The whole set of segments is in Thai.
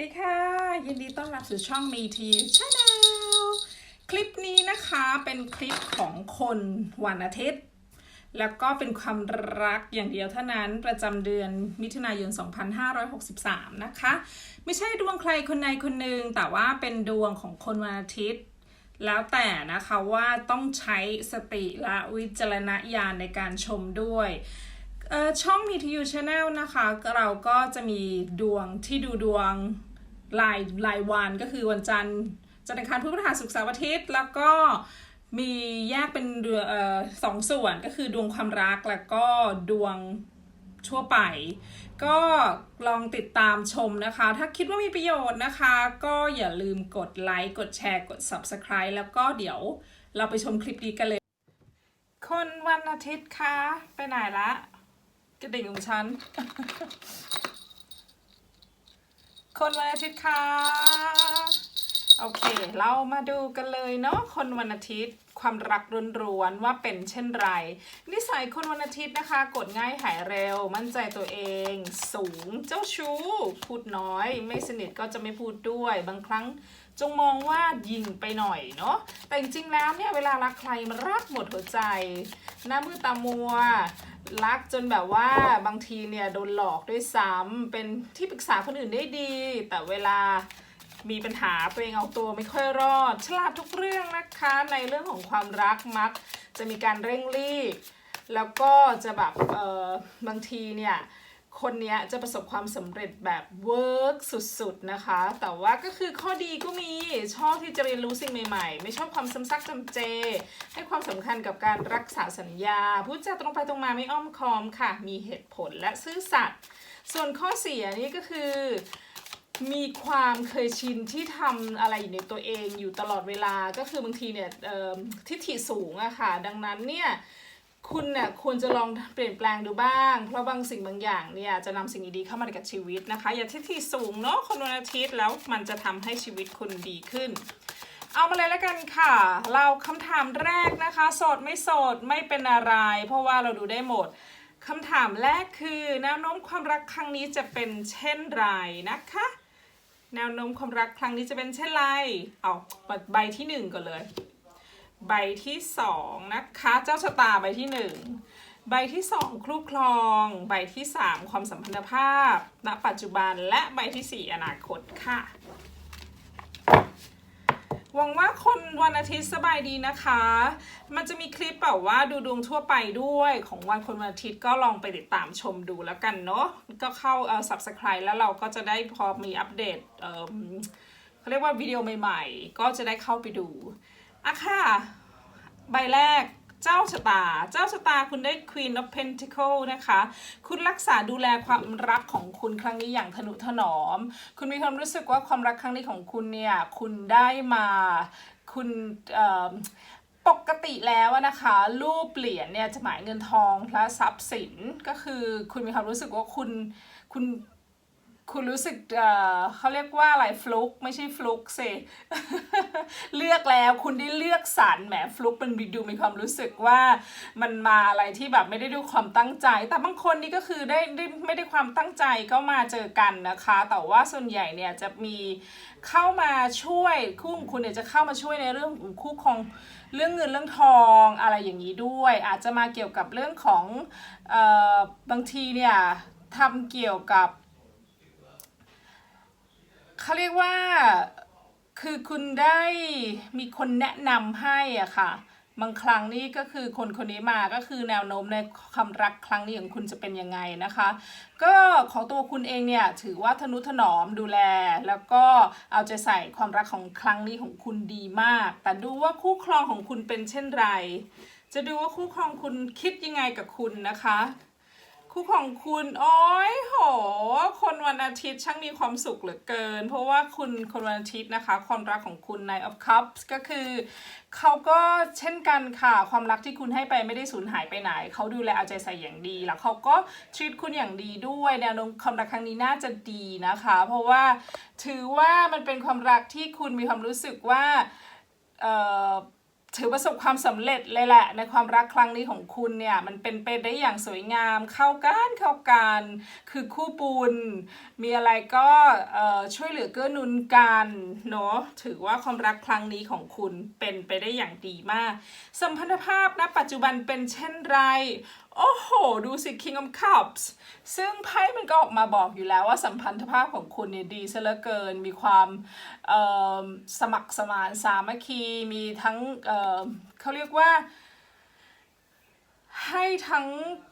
ดีค่ะ ยินดีต้อนรับสู่ช่องมีทีชาแนลคลิปนี้นะคะเป็นคลิปของคนวันอาทิตย์ แล้วก็เป็นความรักอย่างเดียวเท่านั้นประจำเดือนมิถุนายน 2563 นะคะ ไม่ใช่ดวงใครคนใดคนหนึ่งแต่ว่าเป็นดวงของคนวันอาทิตย์ แล้วแต่นะคะว่าต้องใช้สติและวิจารณญาณในการชมด้วยช่องมีทียูชาแนลนะคะ เราก็จะมีดวงที่ดูดวง รายรายวันก็คือวันจันทร์จันทร์อังคารพุธพฤหัสศุกร์เสาร์อาทิตย์ แล้วก็มีแยกเป็นเดือนเอ่อสองส่วนก็คือดวงความรักแล้วก็ดวงทั่วไป ก็ลองติดตามชมนะคะ ถ้าคิดว่ามีประโยชน์นะคะ ก็อย่าลืมกดไลค์กดแชร์กด Subscribe แล้วก็เดี๋ยวเราไปชมคลิปนี้กันเลย คนวันอาทิตย์คะไปไหนละ กระดิ่งของฉัน คนวันอาทิตย์ค่ะ โอเค เรามาดูกันเลยเนาะคนวันอาทิตย์ความรักร้วนๆว่าเป็นเช่นไร นิสัยคนวันอาทิตย์นะคะ กดง่ายหายเร็ว มั่นใจตัวเอง สูงเจ้าชู้ พูดน้อย ไม่สนิทก็จะไม่พูดด้วย บางครั้งจงมองว่ายิงไปหน่อยเนาะแต่จริงๆแล้วเนี่ยเวลารักใครมันรักหมดหัวใจ หน้ามือตามัว รักจนแบบว่าบางทีเนี่ยโดนหลอกด้วยซ้ำเป็นที่ปรึกษาคนอื่นได้ดี แต่เวลามีปัญหาตัวเองเอาตัวไม่ค่อยรอด ฉลาดทุกเรื่องนะคะ ในเรื่องของความรักมัก จะมีการเร่งรีบ แล้วก็จะแบบเออบางทีเนี่ย คนนี้จะประสบความสำเร็จแบบเวิร์กสุดๆนะคะ แต่ว่าก็คือข้อดีก็มีชอบที่จะเรียนรู้สิ่งใหม่ๆ ไม่ชอบความซ้ำซักจำเจ ให้ความสำคัญกับการรักษาสัญญาพูดจาตรงไปตรงมาไม่อ้อมค้อมค่ะ มีเหตุผลและซื่อสัตย์ส่วนข้อเสียนี่ก็คือมีความเคยชินที่ทำอะไรอยู่ในตัวเองอยู่ตลอดเวลาก็คือบางทีเนี่ยทิฐิสูงอะค่ะ ดังนั้นเนี่ย คุณเนี่ยควรจะลองเปลี่ยนแปลงดูบ้าง เพราะบางสิ่งบางอย่างเนี่ยจะนำสิ่งดีๆเข้ามาในกับชีวิตนะคะ อย่าทิฐิสูงเนาะคนวันอาทิตย์แล้วมันจะทำให้ชีวิตคุณดีขึ้น เอามาเลยแล้วกันค่ะ เราคำถามแรกนะคะ โสดไม่โสดไม่เป็นอะไร เพราะว่าเราดูได้หมดคำถามแรกคือแนวโน้มความรักครั้งนี้จะเป็นเช่นไรนะคะ แนวโน้มความรักครั้งนี้จะเป็นเช่นไร เอาปิดใบที่หนึ่งก่อนเลย ใบที่สองนะคะ เจ้าชะตาใบที่หนึ่งใบที่สองครูครอง ใบที่สามความสัมพันธภาพ ณ ปัจจุบันและใบที่สี่อนาคตค่ะหวังว่าคนวันอาทิตย์สบายดีนะคะ มันจะมีคลิปแบบว่าดูดวงทั่วไปด้วยของวันคนวันอาทิตย์ก็ลองไปติดตามชมดูแล้วกันเนาะ ก็เข้าเอ่อ subscribe แล้วเราก็จะได้พอมีอัปเดตเอ่อเขาเรียกว่าวิดีโอใหม่ๆ ก็จะได้เข้าไปดู อะค่ะ ใบแรกเจ้าชะตา เจ้าชะตาคุณได้ Queen of Pentacle นะคะ คุณรักษาดูแลความรักของคุณครั้งนี้อย่างทนุถนอม คุณมีความรู้สึกว่าความรักครั้งนี้ของคุณเนี่ย คุณได้มา คุณปกติแล้วนะคะรูปเหรียญเนี่ยจะหมายเงินทองและทรัพย์สินก็คือคุณมีความรู้สึกว่าคุณคุณ คุณรู้สึกเอ่อเขาเรียกว่าอะไรฟลุกไม่ใช่ฟลุกสิ เลือกแล้วคุณได้เลือกสรรแหมฟลุกมันดูมีความรู้สึกว่ามันมาอะไรที่แบบไม่ได้ด้วยความตั้งใจ แต่บางคนนี่ก็คือได้ได้ไม่ได้ความตั้งใจก็มาเจอกันนะคะ แต่ว่าส่วนใหญ่เนี่ยจะมีเข้ามาช่วยคู่ของคุณเนี่ยจะเข้ามาช่วยในเรื่องของคู่ครองเรื่องเงินเรื่องทองอะไรอย่างนี้ด้วย อาจจะมาเกี่ยวกับเรื่องของเอ่อบางทีเนี่ยทำเกี่ยวกับ เขาเรียกว่าคือคุณได้มีคนแนะนำให้อะค่ะ บางครั้งนี่ก็คือคนคนนี้มาก็คือแนวโน้มในความรักครั้งนี้ของคุณจะเป็นยังไงนะคะ ก็ของตัวคุณเองเนี่ยถือว่าทนุถนอมดูแล แล้วก็เอาใจใส่ความรักของครั้งนี้ของคุณดีมาก แต่ดูว่าคู่ครองของคุณเป็นเช่นไร จะดูว่าคู่ครองคุณคิดยังไงกับคุณนะคะ คู่ของคุณโอ้ยโห คนวันอาทิตย์ช่างมีความสุขเหลือเกิน เพราะว่าคุณคนวันอาทิตย์นะคะ ความรักของคุณใน of cups ก็คือเขาก็เช่นกันค่ะ ความรักที่คุณให้ไปไม่ได้สูญหายไปไหน เขาดูแลเอาใจใส่อย่างดี แล้วเขาก็ treat คุณอย่างดีด้วยแนวโน้มความรักครั้งนี้น่าจะดีนะคะ เพราะว่าถือว่ามันเป็นความรักที่คุณมีความรู้สึกว่าเอ่อ ถือประสบความสำเร็จเลยแหละ ในความรักครั้งนี้ของคุณเนี่ยมันเป็นไปได้อย่างสวยงามเข้ากันเข้ากันคือคู่บุญมีอะไรก็ช่วยเหลือเกื้อหนุนกันเนาะถือว่าความรักครั้งนี้ของคุณเป็นไปได้อย่างดีมาก สัมพันธภาพณปัจจุบันเป็นเช่นไร โอ้โห ดูสิ King of Cups ซึ่งไพ่มันก็ออกมาบอกอยู่แล้วว่าสัมพันธภาพของคุณเนี่ยดีซะเหลือเกิน มีความสมัครสมานสามัคคี มีทั้งเเขาเรียกว่า ให้ทั้ง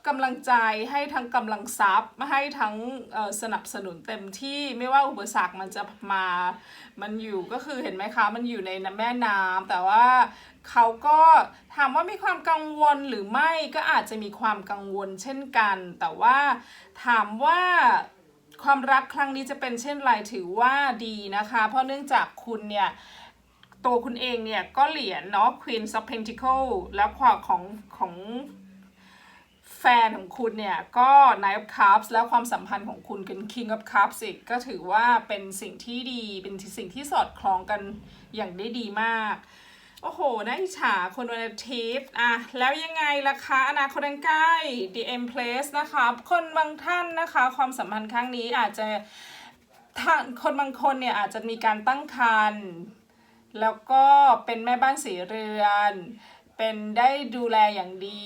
กำลังใจให้ทั้งกำลังทรัพย์ให้ทั้งสนับสนุนเต็มที่ไม่ว่าอุปสรรคมันจะมา มันอยู่ก็คือเห็นไหมคะ มันอยู่ในแม่น้ำแต่ว่าเขาก็ถามว่ามีความกังวลหรือไม่ก็อาจจะมีความกังวลเช่นกัน แต่ว่าถามว่าความรักครั้งนี้จะเป็นเช่นไรถือว่าดีนะคะ เพราะเนื่องจากคุณเนี่ยตัวคุณเองเนี่ยก็เหรียญเนาะ Queen of Pentacle แล้วความของของ ฟนของคุณเนี่ยก็ Knight of Cups แล้วความสัมพันธ์ของคุณเป็น King of Cups อีกก็ถือว่าเป็นสิ่งที่ดีเป็นสิ่งที่สอดคล้องกันอย่างได้ดีมาก โอ้โหน่าอิจฉาคนวันอาทิตย์อะแล้วยังไงล่ะคะ อนาคตอันใกล้ The M Place นะคะคนบางท่านนะคะ ความสัมพันธ์ครั้งนี้อาจจะท่านคนบางคนเนี่ยอาจจะมีการตั้งครรภ์แล้วก็เป็นแม่บ้านสีเรือน เป็นได้ดูแลอย่างดี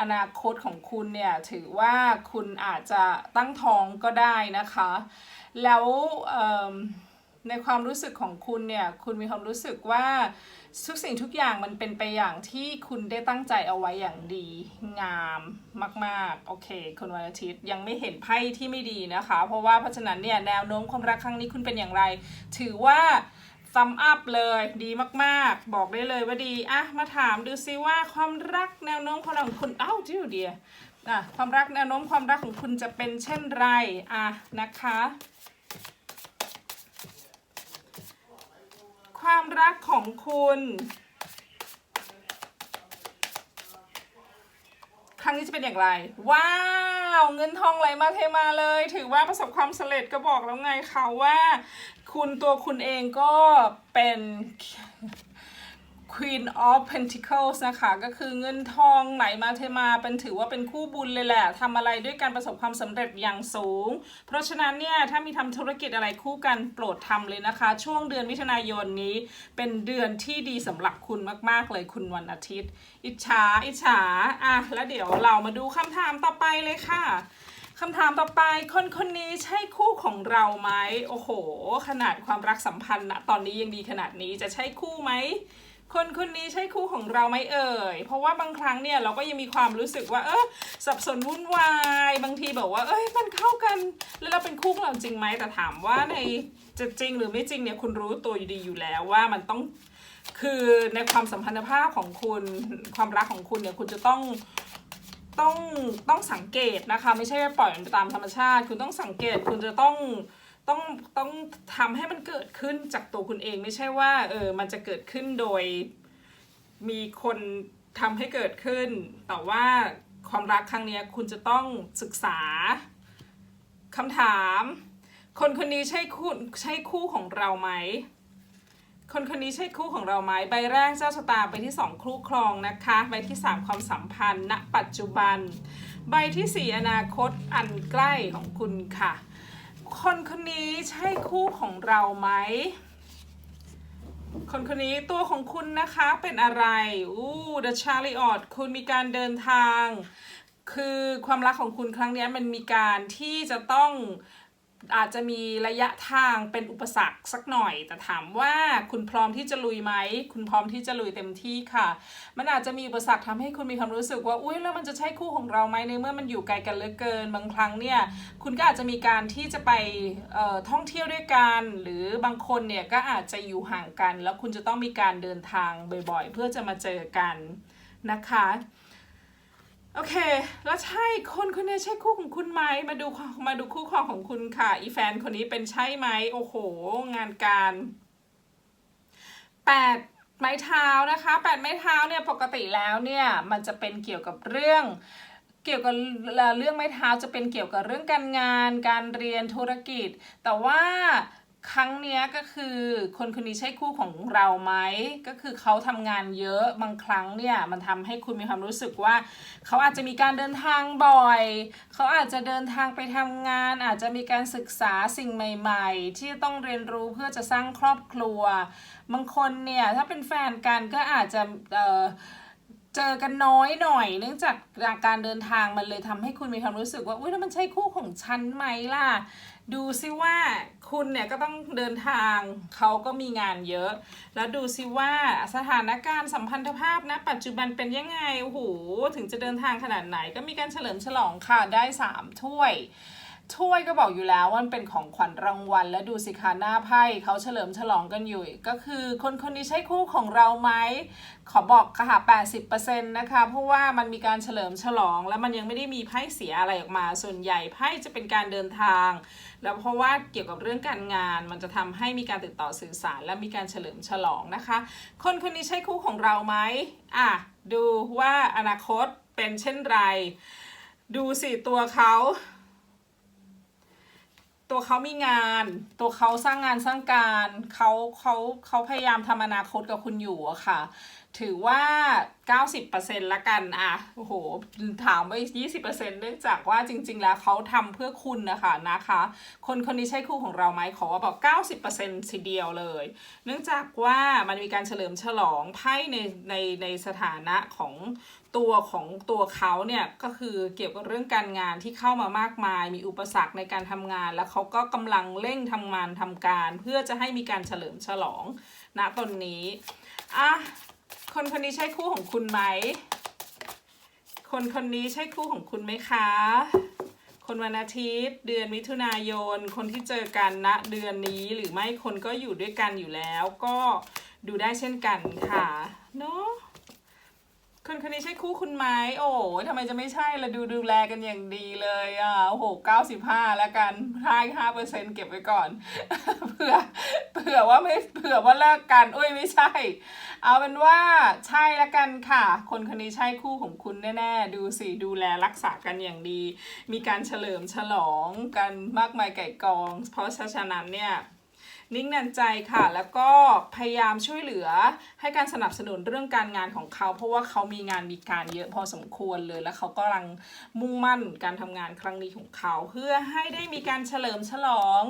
อนาคตของคุณเนี่ยถือว่าคุณอาจจะตั้งท้องก็ได้นะคะ แล้วในความรู้สึกของคุณเนี่ยคุณมีความรู้สึกว่าทุกสิ่งทุกอย่างมันเป็นไปอย่างที่คุณได้ตั้งใจเอาไว้อย่างดีงามมากๆโอเคคุณวันอาทิตย์ยังไม่เห็นไพ่ที่ไม่ดีนะคะ เพราะว่าเพราะฉะนั้นเนี่ยแนวโน้มความรักครั้งนี้คุณเป็นอย่างไร ถือว่า ซัมอัพเลยดีมากๆ บอกได้เลยว่าดีอะมาถามดูซิว่าความรักแนวโน้มความรักของคุณเอ้าจิวเดียอะความรักแนวโน้มความรักของคุณจะเป็นเช่นไรอะนะคะ ความรักของคุณครั้งนี้จะเป็นอย่างไร ว้าว เงินทองไหลมาเทมาเลย ถือว่าประสบความสำเร็จก็บอกแล้วไงคะว่า คุณตัวคุณเองก็เป็น Queen of Pentacles นะคะ ก็คือเงินทองไหลมาเทมาเป็นถือว่าเป็นคู่บุญเลยแหละทำอะไรด้วยการประสบความสำเร็จอย่างสูง เพราะฉะนั้นเนี่ย ถ้ามีทำธุรกิจอะไรคู่กันโปรดทำเลยนะคะ ช่วงเดือนมิถุนายนนี้เป็นเดือนที่ดีสำหรับคุณมาก ๆ เลยคุณวันอาทิตย์ อิจฉาอิจฉาอะแล้วเดี๋ยวเรามาดูคำถามต่อไปเลยค่ะ คำถามต่อไปคนคนนี้ใช่คู่ของเราไหมโอ้โห ขนาดความรักสัมพันธ์นะตอนนี้ยังดีขนาดนี้จะใช่คู่ไหมคนคนนี้ใช่คู่ของเราไหมเอ่ย เพราะว่าบางครั้งเนี่ยเราก็ยังมีความรู้สึกว่า เออสับสนวุ่นวาย บางทีแบบว่า เอ้ยมันเข้ากัน แล้วเราเป็นคู่ของเราจริงไหมแต่ถามว่าในจะจริงหรือไม่จริงเนี่ยคุณรู้ตัวอยู่ดีอยู่แล้วว่ามันต้องคือในความสัมพันธภาพของคุณความรักของคุณเนี่ยคุณจะต้อง ต้องต้องสังเกตนะคะ ไม่ใช่ปล่อยมันไปตามธรรมชาติ คุณต้องสังเกตคุณจะต้องต้องต้องทำให้มันเกิดขึ้นจากตัวคุณเองไม่ใช่ว่าเออมันจะเกิดขึ้นโดยมีคนทำให้เกิดขึ้น แต่ว่าความรักครั้งนี้คุณจะต้องศึกษาคำถาม คนคนนี้ใช่คู่ใช่คู่ของเราไหม คนคนนี้ใช่คู่ของเราไหมใบแรกเจ้าชะตาใบที่สองคู่ครองนะคะใบที่สามความสัมพันธ์ณปัจจุบัน ใบที่สี่อนาคตอันใกล้ของคุณค่ะ คนคนนี้ใช่คู่ของเราไหมคนคนนี้ตัวของคุณนะคะเป็นอะไรอู้ The Chariot คุณมีการเดินทาง คือความรักของคุณครั้งนี้มันมีการที่จะต้อง อาจจะมีระยะทางเป็นอุปสรรคสักหน่อย แต่ถามว่าคุณพร้อมที่จะลุยไหม คุณพร้อมที่จะลุยเต็มที่ค่ะ มันอาจจะมีอุปสรรคทำให้คุณมีความรู้สึกว่า อุ้ยแล้วมันจะใช่คู่ของเราไหมในเมื่อมันอยู่ไกลกันเหลือเกิน บางครั้งเนี่ย คุณก็อาจจะมีการที่จะไปท่องเที่ยวด้วยกัน หรือบางคนเนี่ยก็อาจจะอยู่ห่างกัน แล้วคุณจะต้องมีการเดินทางบ่อยๆ เพื่อจะมาเจอกันนะคะ โอเค แล้วใช่คนคนนี้ใช่คู่ของคุณไหมมาดูมาดูคู่ครองของคุณค่ะ อีแฟนคนนี้เป็นใช่ไหมโอ้โห งานการแปดไม้เท้านะคะแปดไม้เท้าเนี่ยปกติแล้วเนี่ยมันจะเป็นเกี่ยวกับเรื่องเกี่ยวกับเรื่องไม้เท้าจะเป็นเกี่ยวกับเรื่องการงาน การเรียนธุรกิจ แต่ว่า ครั้งเนี้ยก็คือคนคนนี้ใช่คู่ของเราไหมก็คือเขาทำงานเยอะบางครั้งเนี่ยมันทำให้คุณมีความรู้สึกว่า เขาอาจจะมีการเดินทางบ่อย เขาอาจจะเดินทางไปทำงาน อาจจะมีการศึกษาสิ่งใหม่ ๆ ที่ต้องเรียนรู้เพื่อจะสร้างครอบครัว บางคนเนี่ยถ้าเป็นแฟนกันก็อาจจะเอ่อเจอกันน้อยหน่อย เนื่องจากการเดินทางมันเลยทำให้คุณมีความรู้สึกว่าอุ้ยแล้วมันใช่คู่ของฉันไหมล่ะ ดูซิว่า คุณเนี่ยก็ต้องเดินทางเขาก็มีงานเยอะ แล้วดูซิว่าสถานการณ์สัมพันธภาพนะปัจจุบันเป็นยังไงโอ้โหถึงจะเดินทางขนาดไหนก็มีการเฉลิมฉลองค่ะได้ 3 ถ้วย ถ้วยก็บอกอยู่แล้วว่ามันเป็นของขวัญรางวัล และดูสิคะหน้าไพ่เขาเฉลิมฉลองกันอยู่ ก็คือคนคนนี้ใช่คู่ของเราไหม ขอบอกค่ะ80%นะคะ เพราะว่ามันมีการเฉลิมฉลอง แล้วมันยังไม่ได้มีไพ่เสียอะไรออกมา ส่วนใหญ่ไพ่จะเป็นการเดินทาง แล้วเพราะว่าเกี่ยวกับเรื่องการงาน มันจะทำให้มีการติดต่อสื่อสาร และมีการเฉลิมฉลองนะคะ คนคนนี้ใช่คู่ของเราไหมอะดูว่าอนาคตเป็นเช่นไร ดูสิตัวเขา ตัวเขามีงาน ตัวเขาสร้างงานสร้างการเขาเขาเขาพยายามทำอนาคตกับคุณอยู่อะค่ะ ถือว่า 90%ละกันอะโอ้โห ถามไป20%เนื่องจากว่าจริง ๆ แล้วเขาทำเพื่อคุณนะคะนะคะ คนคนนี้ใช่คู่ของเราไหมขอว่าบอก 90%ทีเดียวเลย เนื่องจากว่ามันมีการเฉลิมฉลองไพ่ในในในสถานะของ ตัวของตัวเขาเนี่ยก็คือเกี่ยวกับเรื่องการงานที่เข้ามามากมาย มีอุปสรรคในการทำงาน แล้วเขาก็กำลังเร่งทำงานทำการ เพื่อจะให้มีการเฉลิมฉลองณตนนี้อะคนคนนี้ใช่คู่ของคุณไหม คนคนนี้ใช่คู่ของคุณไหมคะ คนวันอาทิตย์เดือนมิถุนายน คนที่เจอกันณเดือนนี้หรือไม่คนก็อยู่ด้วยกันอยู่แล้ว ก็ดูได้เช่นกันค่ะเนาะ คนคนนี้ใช่คู่คุณไหมโอ้ยทำไมจะไม่ใช่ละดูดูแลกันอย่างดีเลยอะโอ้โหเก้าสิบห้าแล้วกันห้าห้าเปอร์เซ็นเก็บไว้ก่อนเผื่อเผื่อว่าไม่เผื่อว่าเลิกกันอุ้ยไม่ใช่ เอาเป็นว่าใช่ละกันค่ะ คนคนนี้ใช่คู่ของคุณแน่ๆ ดูสิดูแลรักษากันอย่างดี มีการเฉลิมฉลองกันมากมายไก่กอง เพราะฉะนั้นเนี่ย นิ่งนันใจค่ะ แล้วก็พยายามช่วยเหลือให้การสนับสนุนเรื่องการงานของเขา เพราะว่าเขามีงานมีการเยอะพอสมควรเลย แล้วเขากำลังมุ่งมั่นการทำงานครั้งนี้ของเขา เพื่อให้ได้มีการเฉลิมฉลอง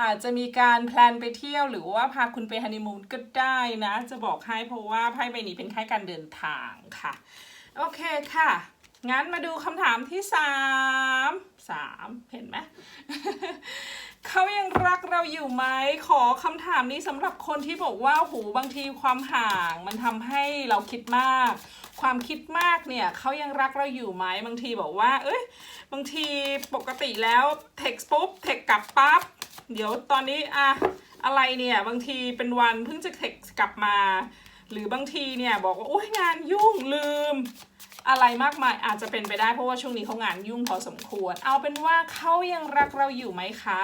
อาจจะมีการแพลนไปเที่ยวหรือว่าพาคุณไปฮันนีมูนก็ได้นะ จะบอกให้เพราะว่าไพ่ใบนี้เป็นไพ่การเดินทางค่ะ โอเคค่ะงั้นมาดูคำถามที่สามสามเห็นไหม เขายังรักเราอยู่ไหมขอคำถามนี้สำหรับคนที่บอกว่าโหบางทีความห่าง มันทำให้เราคิดมาก ความคิดมากเนี่ยเขายังรักเราอยู่ไหมบางทีบอกว่า เอ้ยบางทีปกติแล้วเท็กซ์ปุ๊บเท็กกลับปั๊บเดี๋ยวตอนนี้อะอะไรเนี่ยบางทีเป็นวันเพิ่งจะเท็กกลับมา หรือบางทีเนี่ยบอกว่าโอ้ยงานยุ่งลืมอะไรมากมายอาจจะเป็นไปได้เพราะว่าช่วงนี้เขางานยุ่งพอสมควร เอาเป็นว่าเขายังรักเราอยู่ไหมคะ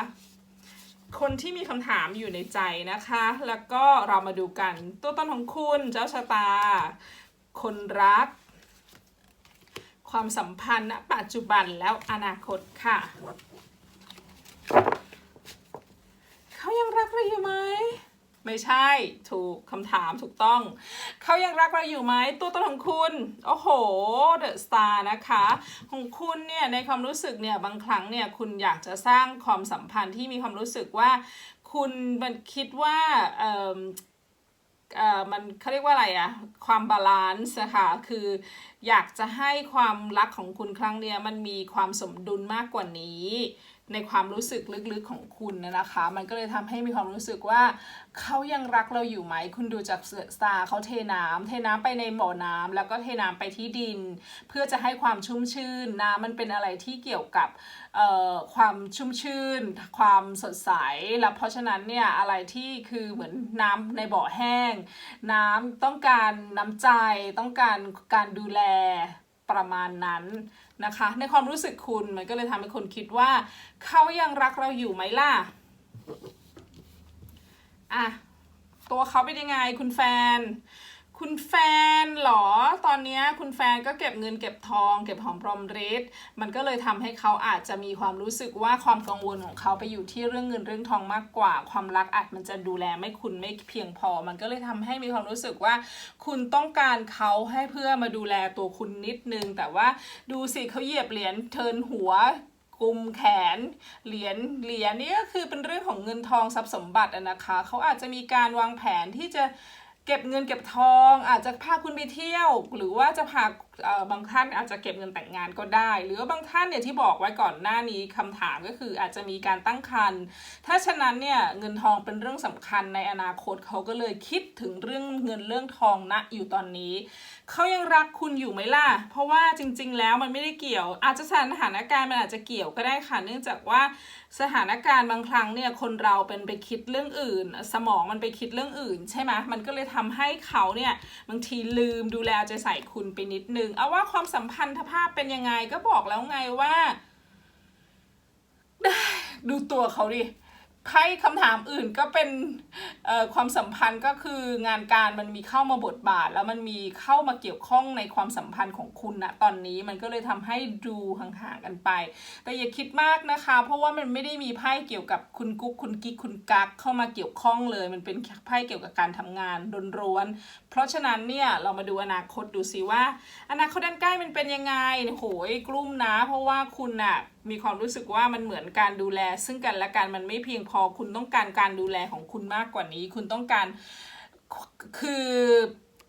คนที่มีคำถามอยู่ในใจนะคะ แล้วก็เรามาดูกัน ตัวตนของคุณเจ้าชะตา คนรัก ความสัมพันธ์ณปัจจุบันแล้วอนาคตค่ะ เขายังรักเราอยู่ไหม ไม่ใช่ ถูกคำถามถูกต้อง เขายังรักเราอยู่ไหมตัวตนของคุณ โอ้โหเดอะสตาร์นะคะ ของคุณเนี่ย ในความรู้สึกเนี่ย บางครั้งเนี่ย คุณอยากจะสร้างความสัมพันธ์ที่มีความรู้สึกว่า คุณมันคิดว่าเอ่อเอ่อมันเขาเรียกว่าอะไรอะความบาลานซ์นะคะคืออยากจะให้ความรักของคุณครั้งเนี้ยมันมีความสมดุลมากกว่านี้ ในความรู้สึกลึกๆของคุณนะคะ มันก็เลยทำให้มีความรู้สึกว่าเขายังรักเราอยู่ไหม คุณดูจากสตาร์เขาเทน้ำเทน้ำไปในบ่อน้ำแล้วก็เทน้ำไปที่ดิน เพื่อจะให้ความชุ่มชื่นน้ำมันเป็นอะไรที่เกี่ยวกับเอ่อความชุ่มชื่น ความสดใส แล้วเพราะฉะนั้นเนี่ยอะไรที่คือเหมือนน้ำในบ่อแห้ง น้ำต้องการน้ำใจต้องการการดูแลประมาณนั้น นะคะ ในความรู้สึกคุณมันก็เลยทำให้คนคิดว่าเขายังรักเราอยู่ไหมล่ะอะตัวเขาเป็นยังไงคุณแฟน คุณแฟนเหรอ ตอนนี้คุณแฟนก็เก็บเงินเก็บทอง เก็บหอมรอมริบมันก็เลยทำให้เขาอาจจะมีความรู้สึกว่าความกังวลของเขาไปอยู่ที่เรื่องเงินเรื่องทองมากกว่า ความรักอาจมันจะดูแลไม่คุณไม่เพียงพอ มันก็เลยทำให้มีความรู้สึกว่า คุณต้องการเขาให้เพื่อมาดูแลตัวคุณนิดนึง แต่ว่าดูสิเขาเหยียบเหรียญเทินหัวกุมแขนเหรียญเหรียญนี่ก็คือเป็นเรื่องของเงินทองทรัพย์สมบัติอะนะคะ เขาอาจจะมีการวางแผนที่จะ เก็บเงินเก็บทอง อาจจะพาคุณไปเที่ยว หรือว่าจะพาบางท่านอาจจะเก็บเงินแต่งงานก็ได้ หรือว่าบางท่านเนี่ยที่บอกไว้ก่อนหน้านี้คำถามก็คืออาจจะมีการตั้งครรภ์ถ้าฉะนั้นเนี่ยเงินทองเป็นเรื่องสำคัญในอนาคตเขาก็เลยคิดถึงเรื่องเงินเรื่องทองณอยู่ตอนนี้ เขายังรักคุณอยู่ไหมล่ะ เพราะว่าจริง ๆ แล้วมันไม่ได้เกี่ยว อาจจะสถานการณ์มันอาจจะเกี่ยวก็ได้ค่ะ เนื่องจากว่าสถานการณ์บางครั้งเนี่ยคนเราเป็นไปคิดเรื่องอื่น สมองมันไปคิดเรื่องอื่น ใช่ไหมมันก็เลยทำให้เขาเนี่ยบางทีลืมดูแลใจใส่คุณไปนิดนึง เอาว่าความสัมพันธภาพเป็นยังไงก็บอกแล้วไงว่า ดูตัวเขาดิ ไพ่คำถามอื่นก็เป็นความสัมพันธ์ก็คืองานการมันมีเข้ามาบทบาท แล้วมันมีเข้ามาเกี่ยวข้องในความสัมพันธ์ของคุณนะตอนนี้มันก็เลยทำให้ดูห่างๆกันไป แต่อย่าคิดมากนะคะ เพราะว่ามันไม่ได้มีไพ่เกี่ยวกับคุณกุ๊กคุณกิ๊กคุณกั๊กเข้ามาเกี่ยวข้องเลย มันเป็นไพ่เกี่ยวกับการทำงานร้วนๆเพราะฉะนั้นเนี่ยเรามาดูอนาคตดูสิว่า อนาคตด้านใกล้มันเป็นยังไงโหยกลุ้มนะ เพราะว่าคุณน่ะมีความรู้สึกว่ามันเหมือนการดูแล ซึ่งกันและกันมันไม่เพียงพอคุณต้องการการดูแลของคุณมากกว่านี้ คุณต้องการคือ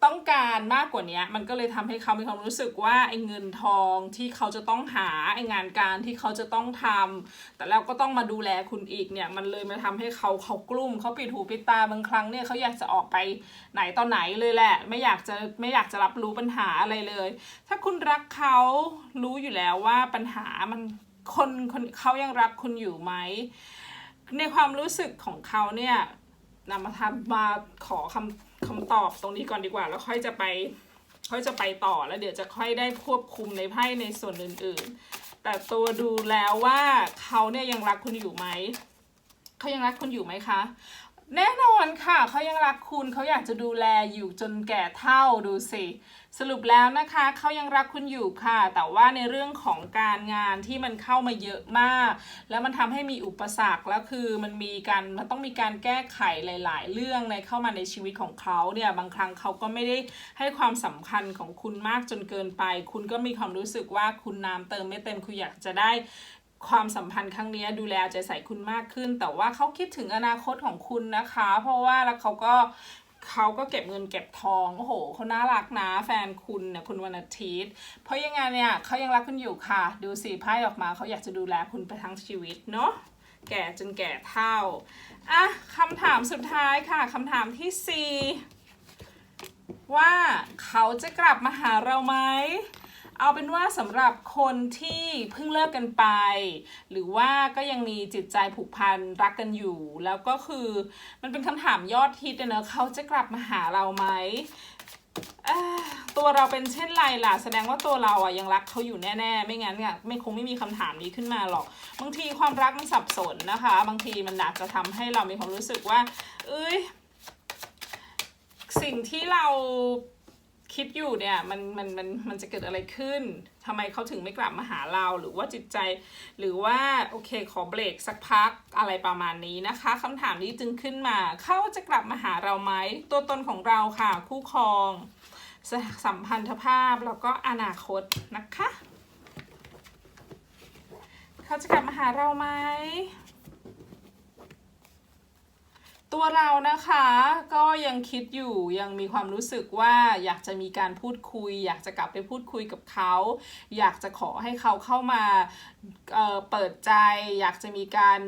ต้องการมากกว่านี้มันก็เลยทำให้เขามีความรู้สึกว่าไอ้เงินทองที่เขาจะต้องหาไอ้งานการที่เขาจะต้องทำแต่แล้วก็ต้องมาดูแลคุณอีกเนี่ยมันเลยมาทำให้เขาเขากลุ้มเขาปิดหูปิดตาบางครั้งเนี่ยเขาอยากจะออกไปไหนตอนไหนเลยแหละ ไม่อยากจะไม่อยากจะรับรู้ปัญหาอะไรเลย ถ้าคุณรักเขารู้อยู่แล้วว่าปัญหามันคนคนเขายังรักคุณอยู่ไหมในความรู้สึกของเขาเนี่ย นำมาทำมาขอคำคำตอบตรงนี้ก่อนดีกว่า แล้วค่อยจะไป ค่อยจะไปต่อแล้วเดี๋ยวจะค่อยได้ควบคุมในไพ่ในส่วนอื่น ๆ แต่ตัวดูแล้วว่าเขาเนี่ยยังรักคุณอยู่ไหมเขายังรักคุณอยู่ไหมคะ แน่นอนค่ะเขายังรักคุณเขาอยากจะดูแลอยู่จนแก่เท่าดูสิสรุปแล้วนะคะเขายังรักคุณอยู่ค่ะ แต่ว่าในเรื่องของการงานที่มันเข้ามาเยอะมาก แล้วมันทำให้มีอุปสรรคแล้วคือมันมีการมันต้องมีการแก้ไขหลาย ๆ เรื่องในเข้ามาในชีวิตของเขาเนี่ยบางครั้งเขาก็ไม่ได้ให้ความสำคัญของคุณมากจนเกินไป คุณก็มีความรู้สึกว่าคุณน้ำเติมไม่เต็มคุณอยากจะได้ ความสัมพันธ์ครั้งนี้ดูแลใจใส่คุณมากขึ้น แต่ว่าเขาคิดถึงอนาคตของคุณนะคะ เพราะว่าแล้วเขาก็เขาก็เก็บเงินเก็บทอง โอ้โหเขาน่ารักนะ แฟนคุณเนี่ยคุณวันอาทิตย์ เพราะยังไงเนี่ยเขายังรักคุณอยู่ค่ะ ดูสิไพ่ออกมาเขาอยากจะดูแลคุณไปทั้งชีวิตเนาะแก่จนแก่เท่าอะคำถามสุดท้ายค่ะคำถามที่สี่ว่าเขาจะกลับมาหาเราไหม เอาเป็นว่าสำหรับคนที่เพิ่งเลิกกันไป หรือว่าก็ยังมีจิตใจผูกพันรักกันอยู่ แล้วก็คือมันเป็นคำถามยอดฮิตเนอะเขาจะกลับมาหาเราไหมตัวเราเป็นเช่นไรล่ะ แสดงว่าตัวเราอะยังรักเขาอยู่แน่ๆ ไม่งั้นเนี่ยไม่คงไม่มีคำถามนี้ขึ้นมาหรอก บางทีความรักมันสับสนนะคะ บางทีมันอาจจะทำให้เรามีความรู้สึกว่า เอ้ย สิ่งที่เรา คิดอยู่เนี่ยมันมันมันมันจะเกิดอะไรขึ้นทำไมเขาถึงไม่กลับมาหาเราหรือว่าจิตใจ หรือว่าโอเคขอเบรกสักพักอะไรประมาณนี้นะคะคำถามนี้จึงขึ้นมาเขาจะกลับมาหาเราไหมตัวตนของเราค่ะ คู่ครองสสัมพันธภาพแล้วก็อนาคตนะคะ เขาจะกลับมาหาเราไหม ตัวเรานะคะก็ยังคิดอยู่ยังมีความรู้สึกว่าอยากจะมีการพูดคุย อยากจะกลับไปพูดคุยกับเขา อยากจะขอให้เขาเข้ามาเเปิดใจ อยากจะมีการ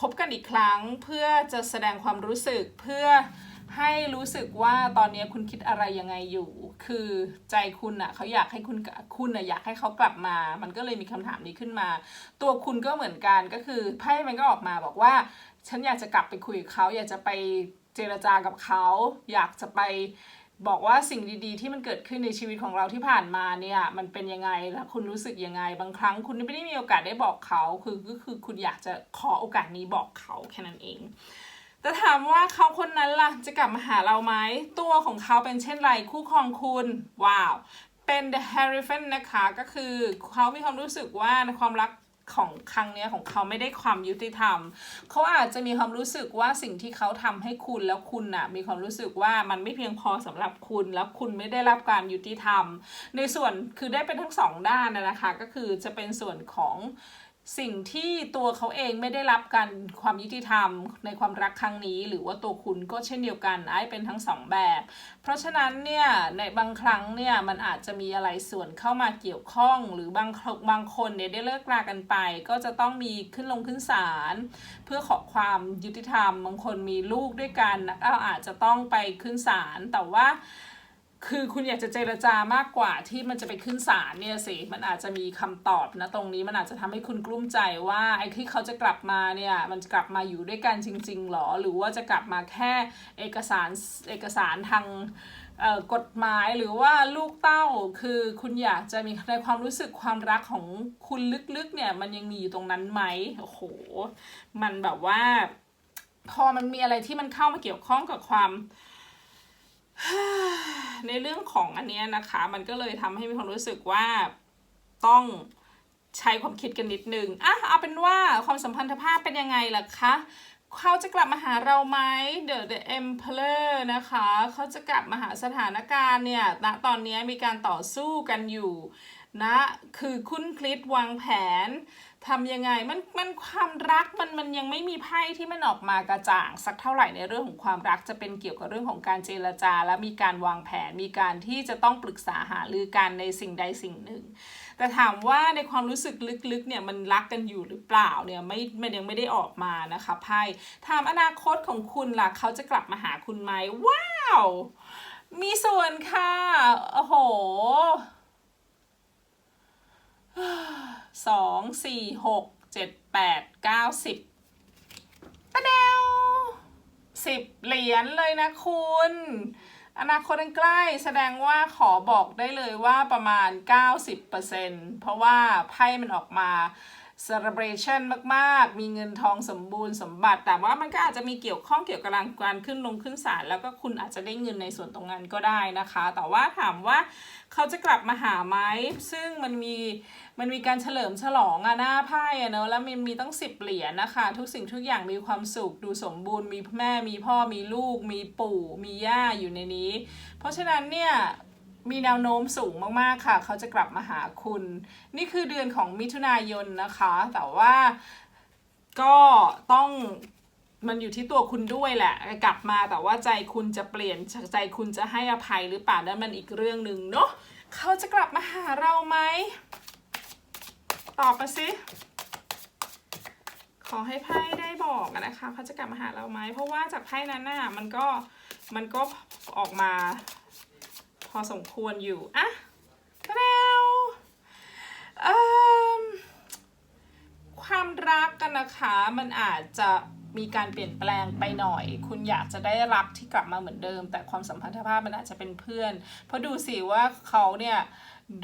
พบกันอีกครั้งเพื่อจะแสดงความรู้สึกเพื่อให้รู้สึกว่าตอนนี้คุณคิดอะไรยังไงอยู่ คือใจคุณอะเขาอยากให้คุณคุณอะอยากให้เขากลับมา มันก็เลยมีคำถามนี้ขึ้นมา ตัวคุณก็เหมือนกันก็คือไพ่มันก็ออกมาบอกว่า ฉันอยากจะกลับไปคุยกับเขาอยากจะไปเจรจากับเขา อยากจะไปบอกว่าสิ่งดีๆ ที่มันเกิดขึ้นในชีวิตของเราที่ผ่านมาเนี่ย มันเป็นยังไงแล้วคุณรู้สึกยังไง บางครั้งคุณไม่ได้มีโอกาสได้บอกเขาคือก็คือคุณอยากจะขอโอกาสนี้บอกเขาแค่นั้นเอง แต่ถามว่าเขาคนนั้นล่ะจะกลับมาหาเราไหมตัวของเขาเป็นเช่นไรคู่ครองคุณว้าวเป็น the hierophant นะคะก็คือเขามีความรู้สึกว่าในความรัก ของครั้งเนี้ยของเขาไม่ได้ความยุติธรรม เขาอาจจะมีความรู้สึกว่าสิ่งที่เขาทำให้คุณแล้วคุณน่ะมีความรู้สึกว่ามันไม่เพียงพอสำหรับคุณ แล้วคุณไม่ได้รับการยุติธรรม ในส่วนคือได้เป็นทั้งสองด้านนะคะ ก็คือจะเป็นส่วนของ สิ่งที่ตัวเขาเองไม่ได้รับการความยุติธรรมในความรักครั้งนี้ หรือว่าตัวคุณก็เช่นเดียวกันไอ้เป็นทั้งสองแบบ เพราะฉะนั้นเนี่ยในบางครั้งเนี่ยมันอาจจะมีอะไรส่วนเข้ามาเกี่ยวข้อง หรือบางบางคนเนี่ยได้เลิกรากันไป ก็จะต้องมีขึ้นลงขึ้นศาลเพื่อขอความยุติธรรม บางคนมีลูกด้วยกันก็อาจจะต้องไปขึ้นศาลแต่ว่า คือคุณอยากจะเจรจามากกว่าที่มันจะไปขึ้นศาลเนี่ยสิ มันอาจจะมีคำตอบนะตรงนี้มันอาจจะทำให้คุณกลุ้มใจว่าไอ้ที่เขาจะกลับมาเนี่ยมันกลับมาอยู่ด้วยกันจริงๆหรอ หรือว่าจะกลับมาแค่เอกสารเอกสารทางกฎหมายหรือว่าลูกเต้าคือคุณอยากจะมีในความรู้สึกความรักของคุณลึกๆเนี่ยมันยังมีอยู่ตรงนั้นไหมโอ้โห มันแบบว่า พอมันมีอะไรที่มันเข้ามาเกี่ยวข้องกับความ ในเรื่องของอันนี้นะคะ มันก็เลยทำให้มีความรู้สึกว่าต้องใช้ความคิดกันนิดนึงอะเอาเป็นว่าความสัมพันธภาพเป็นยังไงล่ะคะเขาจะกลับมาหาเราไหม The The Emperor นะคะ เขาจะกลับมาหาสถานการณ์เนี่ยณตอนนี้มีการต่อสู้กันอยู่นะ คือคุณคลิปวางแผน ทำยังไงมันมันความรักมันมันยังไม่มีไพ่ที่มันออกมากระจ่าง สักเท่าไหร่ในเรื่องของความรักจะเป็นเกี่ยวกับเรื่องของการเจรจา และมีการวางแผนมีการที่จะต้องปรึกษาหารือกันในสิ่งใดสิ่งหนึ่ง แต่ถามว่าในความรู้สึกลึกๆเนี่ยมันรักกันอยู่หรือเปล่าเนี่ยไม่มันยังไม่ได้ออกมานะคะไพ่ถามอนาคตของคุณล่ะเขาจะกลับมาหาคุณไหมว้าว มีส่วนค่ะโอ้โห สองสี่หกเจ็ดแปดเก้าสิบปะเดวสิบเหรียญเลยนะคุณ อนาคตอันใกล้แสดงว่าขอบอกได้เลยว่าประมาณ 90%เพราะว่าไพ่มันออกมา celebration มากๆ มีเงินทองสมบูรณ์สมบัติ แต่ว่ามันก็อาจจะมีเกี่ยวข้องเกี่ยวกับการขึ้นลงขึ้นศาลแล้วก็คุณอาจจะได้เงินในส่วนตรงนั้นก็ได้นะคะ แต่ว่าถามว่าเขาจะกลับมาหาไหมซึ่งมันมี มันมีการเฉลิมฉลองอะหน้าไพ่อะเนอะแล้วมันมีตั้งสิบเหรียญนะคะ ทุกสิ่งทุกอย่างมีความสุขดูสมบูรณ์ มีแม่มีพ่อมีลูก มีปู่มีย่าอยู่ในนี้ เพราะฉะนั้นเนี่ยมีแนวโน้มสูงมากๆค่ะ เขาจะกลับมาหาคุณ นี่คือเดือนของมิถุนายนนะคะ แต่ว่าก็ต้องมันอยู่ที่ตัวคุณด้วยแหละ กลับมาแต่ว่าใจคุณจะเปลี่ยนใจคุณจะให้อภัยหรือเปล่านั่นมันอีกเรื่องหนึ่งเนาะเขาจะกลับมาหาเราไหม ตอบมาสิขอให้ไพ่ได้บอกนะคะเขาจะกลับมาหาเราไหมเพราะว่าจากไพ่นั้นน่ะมันก็มันก็ออกมา พอสมควรอยู่อะแล้วความรักกันนะคะมันอาจจะมีการเปลี่ยนแปลงไปหน่อย คุณอยากจะได้รักที่กลับมาเหมือนเดิม แต่ความสัมพันธภาพมันอาจจะเป็นเพื่อน เพราะดูสิว่าเขาเนี่ย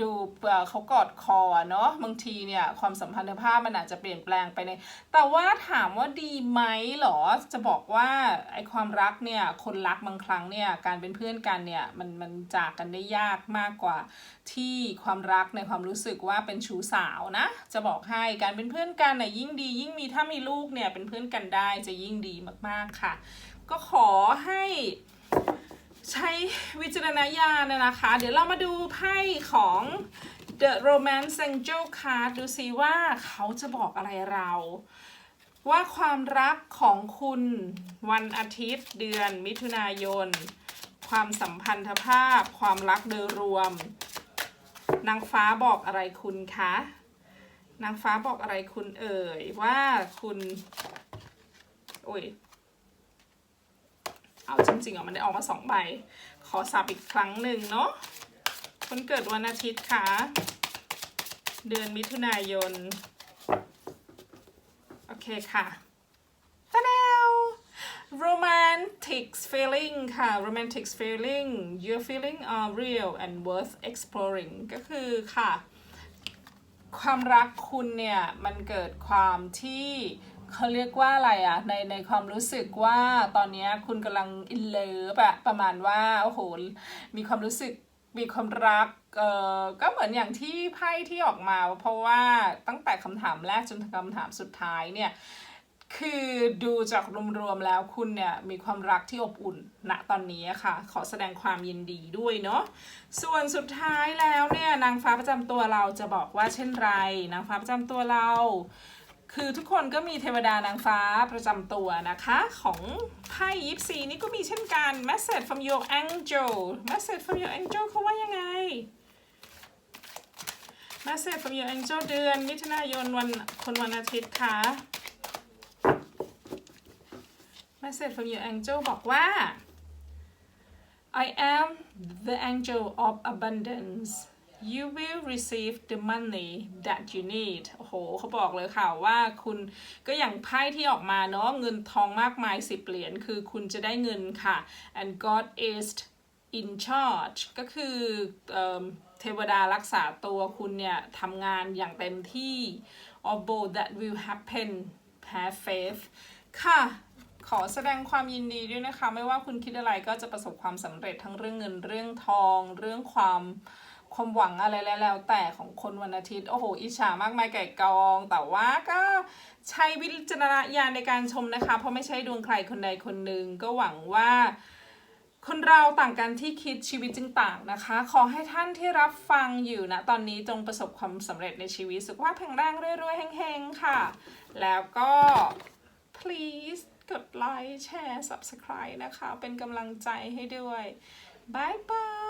ดูเอ่อเขากอดคอเนาะบางทีเนี่ยความสัมพันธภาพมันอาจจะเปลี่ยนแปลงไปในแต่ว่าถามว่าดีไหมหรอจะบอกว่าไอความรักเนี่ยคนรักบางครั้งเนี่ยการเป็นเพื่อนกันเนี่ยมันมันจากกันได้ยากมากกว่า ที่ความรักในความรู้สึกว่าเป็นชู้สาวนะ จะบอกให้การเป็นเพื่อนกันน่ยยิ่งดี ยิ่งมีถ้ามีลูกเนี่ยเป็นเพื่อนกันได้จะยิ่งดีมากๆค่ะ ก็ขอให้ ใช้วิจารณญาณนะนะคะ เดี๋ยวเรามาดูไพ่ของ The Romance Angel Card ดูซิว่าเขาจะบอกอะไรเรา ว่าความรักของคุณวันอาทิตย์เดือนมิถุนายน ความสัมพันธภาพ ความรักโดยรวม นางฟ้าบอกอะไรคุณคะ นางฟ้าบอกอะไรคุณเอ่ยว่าคุณ โอ้ย เอาจริงๆอะมันได้ออกมาสองใบ ขอสับอีกครั้งหนึ่งเนาะคนเกิดวันอาทิตย์ค่ะ เดือนมิถุนายน โอเคค่ะตะเดว romantic feeling ค่ะ romantic feeling your feeling are real and worth exploring ก็คือค่ะ ความรักคุณเนี่ย มันเกิดความที่ เขาเรียกว่าอะไรอะในในความรู้สึกว่าตอนนี้คุณกำลังอินเลิฟอะประมาณว่าโอ้โหมีความรู้สึกมีความรักเอ่อก็เหมือนอย่างที่ไพ่ที่ออกมา เพราะว่าตั้งแต่คำถามแรกจนถึงคำถามสุดท้ายเนี่ยคือดูจากรวมๆแล้วคุณเนี่ยมีความรักที่อบอุ่นณตอนนี้ค่ะ ขอแสดงความยินดีด้วยเนาะส่วนสุดท้ายแล้วเนี่ยนางฟ้าประจำตัวเราจะบอกว่าเช่นไร นางฟ้าประจำตัวเรา คือทุกคนก็มีเทวดานางฟ้าประจำตัวนะคะ ของไพ่ยิปซีนี่ก็มีเช่นกัน message from your angel message from your angel เขาว่ายังไง message from your angel เดือน มิถุนายนวันคนวันอาทิตย์ค่ะ message from your angel บอกว่า I am the angel of abundance you will receive the money that you need โอ้โหเขาบอกเลยค่ะว่าคุณก็อย่างไพ่ที่ออกมาเนาะเงินทองมากมายสิบเหรียญคือคุณจะได้เงินค่ะ and God is in charge ก็คือเอิ่มเทวดารักษาตัวคุณเนี่ยทำงานอย่างเต็มที่ although that will happen have faith ค่ะขอแสดงความยินดีด้วยนะคะ ไม่ว่าคุณคิดอะไรก็จะประสบความสำเร็จทั้งเรื่องเงินเรื่องทอง เรื่องความ ความหวังอะไรแล้วแต่ของคนวันอาทิตย์ โอ้โห อิจฉามากมายไก่กอง แต่ว่าก็ใช้วิจารณญาณในการชมนะคะ เพราะไม่ใช่ดวงใครคนใดคนหนึ่งก็หวังว่าคนเราต่างกันที่คิดชีวิตจึงต่างนะคะ ขอให้ท่านที่รับฟังอยู่นะ ตอนนี้จงประสบความสำเร็จในชีวิต สุขภาพแข็งแรงรวยๆเฮงๆ ค่ะ แล้วก็ please กดไลค์แชร์ subscribe นะคะ เป็นกำลังใจให้ด้วยบายบาย